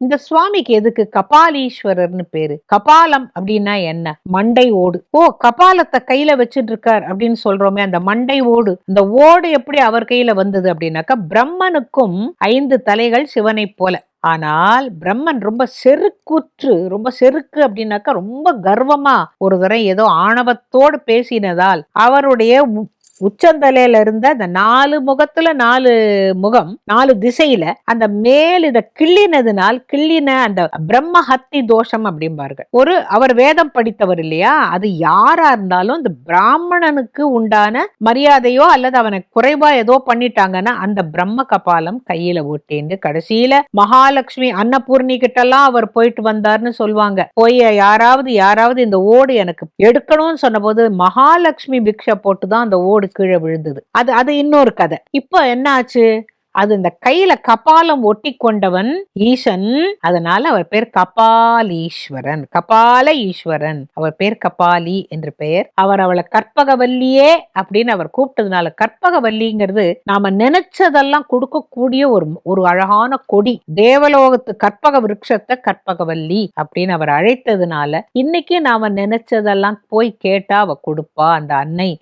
இந்த சுவாமிக்கு எதுக்கு? கபாலீஸ்வரர்னு பேரு. கபாலம் அப்படின்னா என்ன? மண்டை ஓடு. ஓ கபாலத்தை கையில வச்சிட்டு இருக்கார் அப்படின்னு சொல்றோமே அந்த மண்டை ஓடு. இந்த ஓடு எப்படி அவர் கையில வந்தது அப்படின்னாக்கா பிரம்மனுக்கும் ஐந்து தலைகள் சிவனை போல. ஆனால் பிரம்மன் ரொம்ப செருக்குற்று ரொம்ப செருக்கு அப்படின்னாக்கா ரொம்ப கர்வமா ஒரு தடவை ஏதோ ஆணவத்தோடு பேசினதால் அவருடைய உ- உச்சந்தலையில இருந்த அந்த நாலு முகத்துல நாலு முகம் நாலு திசையில அந்த மேல் இத கிள்ளினதுனால் கிள்ளின அந்த பிரம்ம ஹத்தி தோஷம் அப்படிம்பார்கள். ஒரு அவர் வேதம் படித்தவர் இல்லையா? அது யாரா இருந்தாலும் இந்த பிராமணனுக்கு உண்டான மரியாதையோ அல்லது அவனை குறைவா ஏதோ பண்ணிட்டாங்கன்னா அந்த பிரம்ம கபாலம் கையில ஓட்டேண்டு கடைசியில மகாலட்சுமி அன்னபூர்ணி கிட்ட எல்லாம் அவர் போயிட்டு வந்தார்னு சொல்லுவாங்க. போய் யாராவது யாராவது இந்த ஓடு எனக்கு எடுக்கணும்னு சொன்னபோது மகாலட்சுமி பிக்ஷை போட்டு தான் அந்த ஓடு கீழே விழுந்தது. அது அது இன்னொரு கதை. இப்போ என்ன ஆச்சு அது இந்த கையில கபாலம் ஒட்டி கொண்டவன் ஈசன். அதனால அவர் பேர் கபாலீஸ்வரன். கபால ஈஸ்வரன். அவர் பேர் கபாலி என்று பெயர். அவர் அவளை கற்பகவல்லியே அப்படின்னு அவர் கூப்பிட்டதுனால கற்பகவல்லிங்கிறது நாம நினைச்சதெல்லாம் கொடுக்கக்கூடிய ஒரு ஒரு அழகான கொடி. தேவலோகத்து கற்பக விருட்சத்தை கற்பகவல்லி அப்படின்னு அவர் அழைத்ததுனால இன்னைக்கு நாம நினைச்சதெல்லாம் போய் கேட்டா அவ கொடுப்பா அந்த அன்னை.